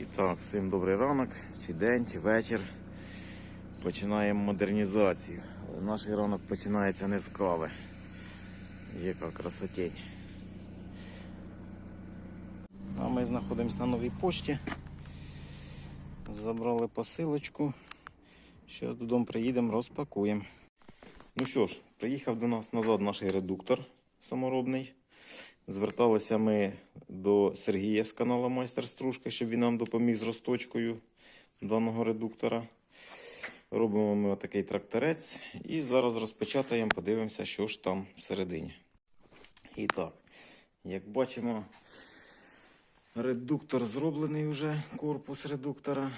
І так, всім добрий ранок, чи день, чи вечір. Починаємо модернізацію. Але наш ранок починається не з кави. Яка красотень. А ми знаходимося на новій пошті. Забрали посилочку. Зараз додому приїдемо, розпакуємо. Ну що ж, приїхав до нас назад наш редуктор саморобний. Зверталися ми до Сергія з каналу Майстер Стружка, щоб він нам допоміг з розточкою даного редуктора. Робимо ми отакий тракторець і зараз розпечатаємо, подивимося, що ж там всередині. І так, як бачимо, редуктор зроблений вже, корпус редуктора.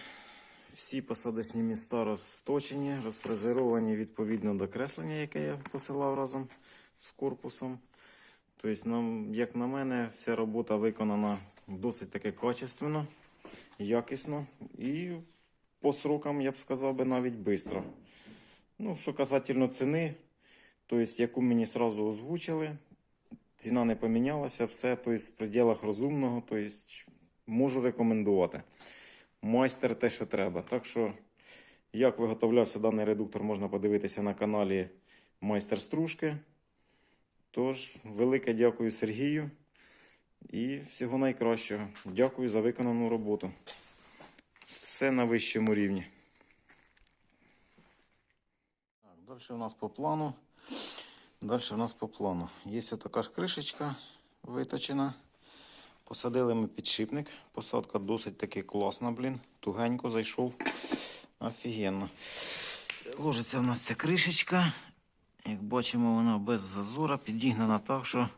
Всі посадочні міста розточені, розфрезеровані відповідно до креслення, яке я посилав разом з корпусом. Тобто, нам, як на мене, вся робота виконана досить таки качественно, якісно і по срокам, я б сказав би, навіть швидко. Ну, що касательно ціни, тобто, яку мені сразу озвучили, ціна не помінялася, все тобто, в пределах розумного, тобто, можу рекомендувати. Майстер те, що треба. Так що, як виготовлявся даний редуктор, можна подивитися на каналі Майстер Стружки. Тож, велике дякую Сергію і всього найкращого. Дякую за виконану роботу. Все на вищому рівні. Так, далі у нас по плану. Далі у нас по плану. Є така ж кришечка виточена. Посадили ми підшипник. Посадка досить таки класна, блін. Тугенько зайшов. Офігенно. Ложиться в нас ця кришечка. Як бачимо, вона без зазора підігнана так, що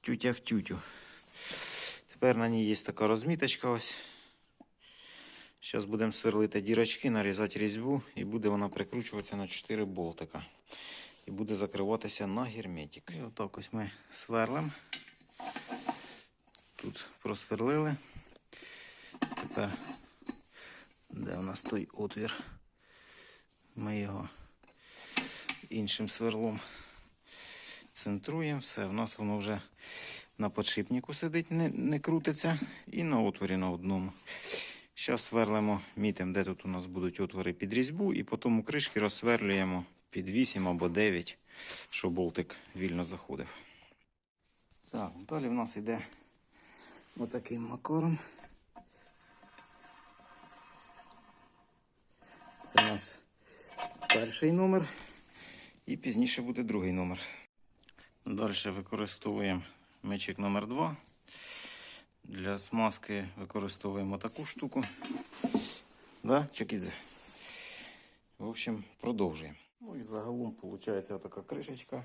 тютя в тютю. Тепер на ній є така розміточка ось. Зараз будемо сверлити дірочки, нарізати різьбу і буде вона прикручуватися на 4 болтика. І буде закриватися на герметик. І отак ось ми сверлимо. Тут просверлили. Тепер, де у нас той отвір? Ми його іншим сверлом центруємо. Все, в нас воно вже на подшипнику сидить, не, не крутиться, і на отворі на одному. Зараз сверлимо, мітимо, де тут у нас будуть отвори під різьбу, і потім у кришки розсверлюємо під 8 або 9, щоб болтик вільно заходив. Так, далі в нас йде отаким макаром. Це у нас перший номер. І пізніше буде другий номер. Далі використовуємо мечик номер 2 Для смазки використовуємо таку штуку. Да, Чекідзе? В общем, продовжуємо. Ну і загалом виходить така кришечка.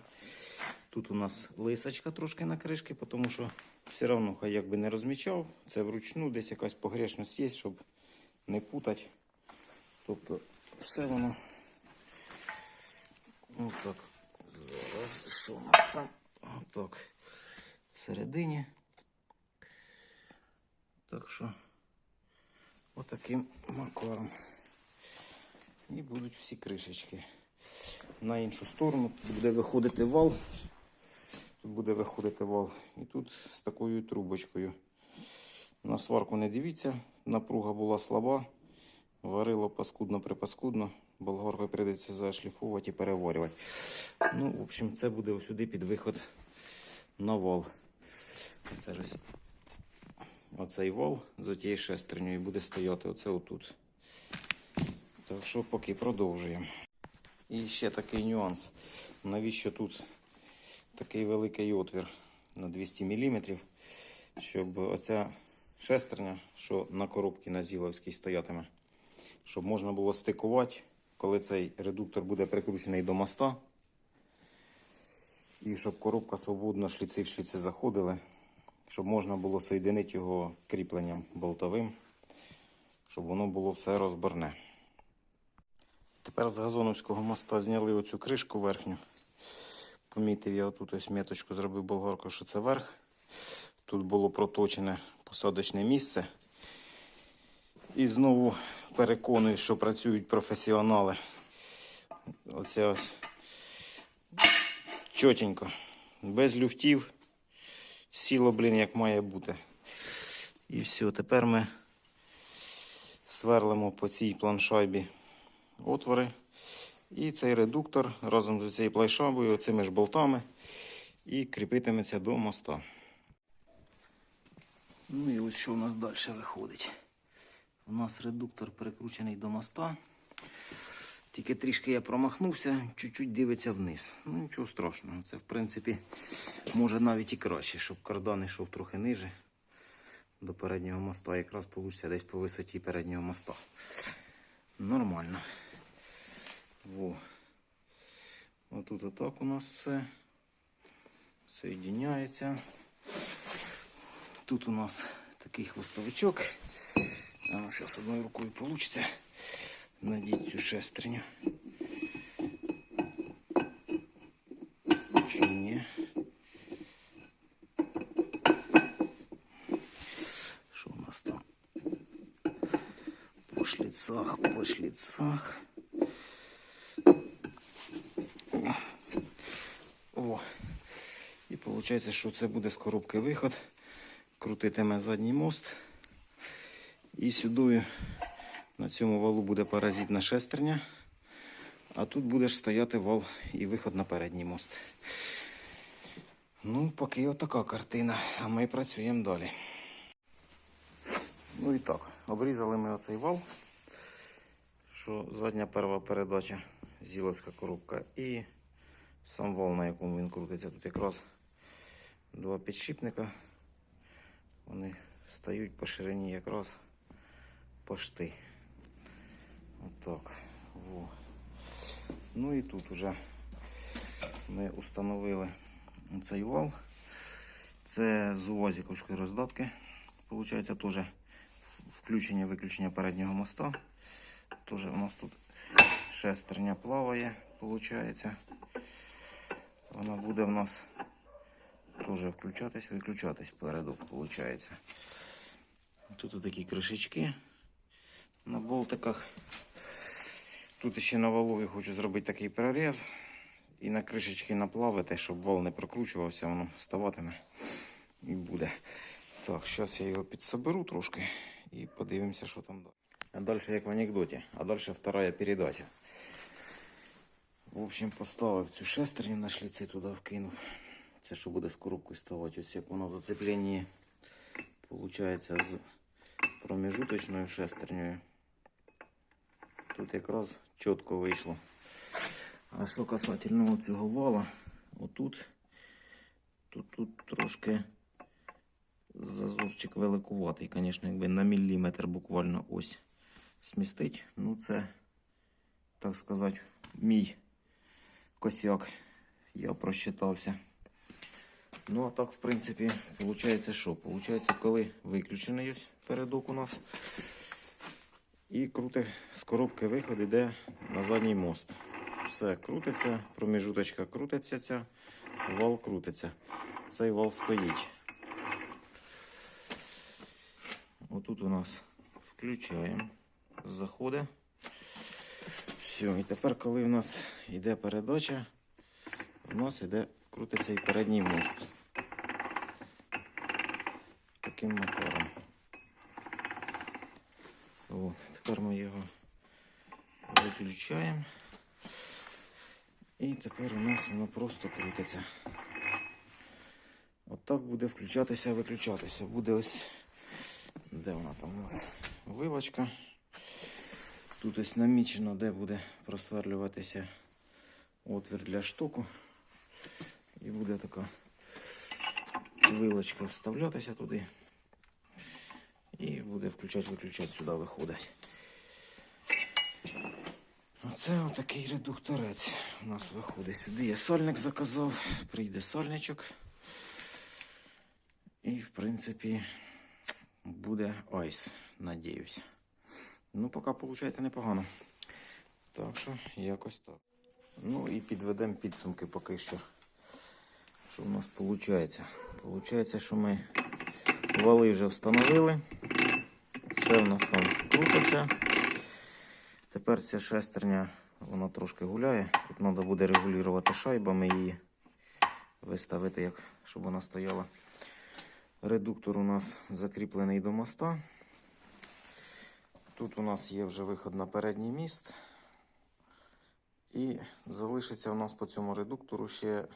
Тут у нас лисочка трошки на кришки, тому що все одно, хай якби не розмічав, це вручну десь якась погрешність є, щоб не путати. Тобто все воно Отак. Зараз що у нас там? Отак. Всередині. Так що отаким макаром. І будуть всі кришечки. На іншу сторону буде виходити вал. Тут буде виходити вал. І тут з такою трубочкою. На сварку не дивіться, напруга була слаба, варило паскудно припаскудно. Болгаркою прийдеться зашліфувати і переварювати. Ну, в общем, це буде сюди під виход на вал. Це ж оцей вал з тією шестернею буде стояти оце отут. Так що поки продовжуємо. І ще такий нюанс. Навіщо тут такий великий отвір на 200 мм, щоб оця шестерня, що на коробці на Зіловській стоятиме, щоб можна було стикувати коли цей редуктор буде прикручений до моста. І щоб коробка свободно шліци в шліци заходили, щоб можна було соєдинити його кріпленням болтовим, щоб воно було все розборне. Тепер з газоновського моста зняли оцю кришку верхню. Помітив я отут ось меточку зробив болгарку, що це верх. Тут було проточене посадочне місце. І знову переконую, що працюють професіонали. Оце ось чотенько. Без люфтів. Сіло, блін, як має бути. І все, тепер ми сверлимо по цій планшайбі отвори. І цей редуктор разом з цією плайшабою, цими ж болтами, і кріпитиметься до моста. Ну і ось що у нас далі виходить. У нас редуктор прикручений до моста. Тільки трішки я промахнувся, чуть-чуть дивиться вниз. Ну нічого страшного. Це в принципі може навіть і краще, щоб кардан йшов трохи ниже до переднього моста. Якраз вийде десь по висоті переднього моста. Нормально. Во. Отут отак у нас все. Соєдиняється. Тут у нас такий хвостовичок. Ну, зараз одною рукою вийде. Надіть цю шестерню. Ні? Що у нас там? По шліцах, по шліцах. О. І виходить, що це буде з коробки виход. Крутитиме задній мост. І сюди на цьому валу буде паразитна шестерня. А тут буде стояти вал і виход на передній мост. Ну, поки отака картина, а ми працюємо далі. Ну і так, обрізали ми оцей вал, що задня перша передача, зіловська коробка і сам вал, на якому він крутиться. Тут якраз два підшипника. Вони стають по ширині якраз пошти. Отак. Во. Ну і тут вже ми установили цей вал. Це з УАЗіковської роздатки. Получається теж включення-виключення переднього моста. Теж у нас тут шестерня плаває, виходить. Вона буде в нас теж включатись, виключатись передок. Тут такі кришечки на болтиках. Тут ще на валу я хочу зробити такий переріз. І на кришечки наплавити, щоб вал не прокручувався, воно вставатиме і буде. Так, зараз я його підсоберу трошки і подивимося, що там далі. А далі як в анекдоті, а далі вторая передача. В общем, поставив цю шестерню на шліці туди вкинув. Це що буде з коробкою ставати. Ось як воно в зацепленні виходить з проміжуточною шестернею. Тут якраз чітко вийшло. А що касательно цього вала, отут, тут, тут трошки зазорчик великуватий. Звісно, якби на міліметр буквально ось смістить. Ну це, так сказати, мій косяк. Я просчитався. Ну, а так, в принципі, виходить, що? Получається, коли виключений ось передок у нас. І крути з коробки виход йде на задній мост. Все крутиться, проміжуточка крутиться, ця, вал крутиться. Цей вал стоїть. Отут у нас включаємо, заходить. Все, і тепер, коли в нас йде передача, у нас йде крутиться і передній мост. Таким макаром. О, тепер ми його виключаємо. І тепер у нас воно просто крутиться. Отак буде включатися, виключатися. Буде ось, де вона там у нас вилочка. Тут ось намічено, де буде просверлюватися отвір для штоку. І буде така вилочка вставлятися туди. І буде включати-виключати сюди виходить. Оце отакий редукторець у нас виходить сюди. Я сальник заказав, прийде сальничок. І, в принципі, буде айс, надіюсь. Ну, поки виходить непогано. Так що, якось так. Ну і підведемо підсумки поки що. Що в нас виходить? Получається, що ми вали вже встановили. Все в нас там крутиться. Тепер ця шестерня, вона трошки гуляє. Тут треба буде регулювати шайбами її виставити, як, щоб вона стояла. Редуктор у нас закріплений до моста. Тут у нас є вже виход на передній міст. І залишиться у нас по цьому редуктору ще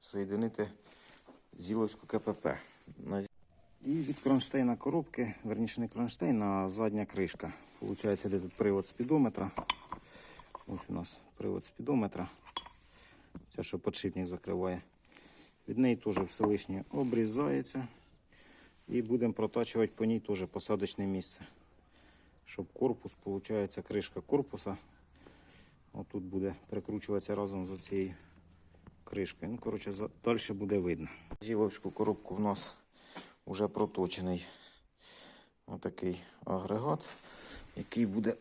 соєдинити зіловську КПП. І від кронштейна коробки, верніше не кронштейн, а задня кришка. Получається, де тут привод спідометра. Ось у нас привод спідометра. Це що подшипник закриває. Від неї теж все лишнє обрізається. І будемо протачувати по ній теж посадочне місце. Щоб корпус, виходить, кришка корпуса. Отут буде прикручуватися разом з цією кришкою. Ну, коротше, далі буде видно. Зіловську коробку в нас вже проточений отакий агрегат, який буде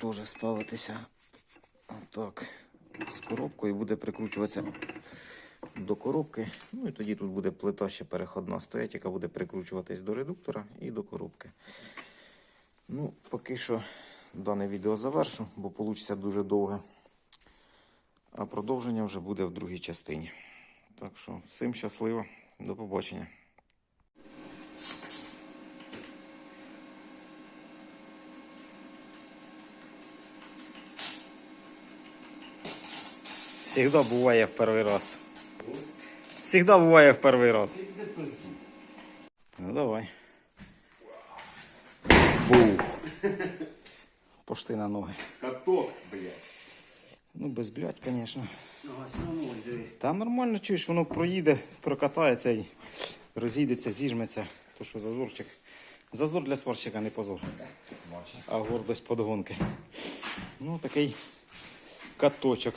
теж ставитися отак з коробкою, буде прикручуватися до коробки. Ну і тоді тут буде плита ще переходна стоять, яка буде прикручуватись до редуктора і до коробки. Ну, поки що дане відео завершу, бо вийде дуже довге. А продовження вже буде в другій частині. Так що всім щасливо, до побачення. Всегда буває в перший раз. Всегда буває в перший раз. Ну давай. Бух. Пошти на ноги. Каток, блядь. Ну, без блядь, звісно. Диви. Та нормально чуєш, воно проїде, прокатається і розійдеться, зіжметься. То що зазорчик. Зазор для сварщика не позор. А гордость подгонки. Ну, такий каточок.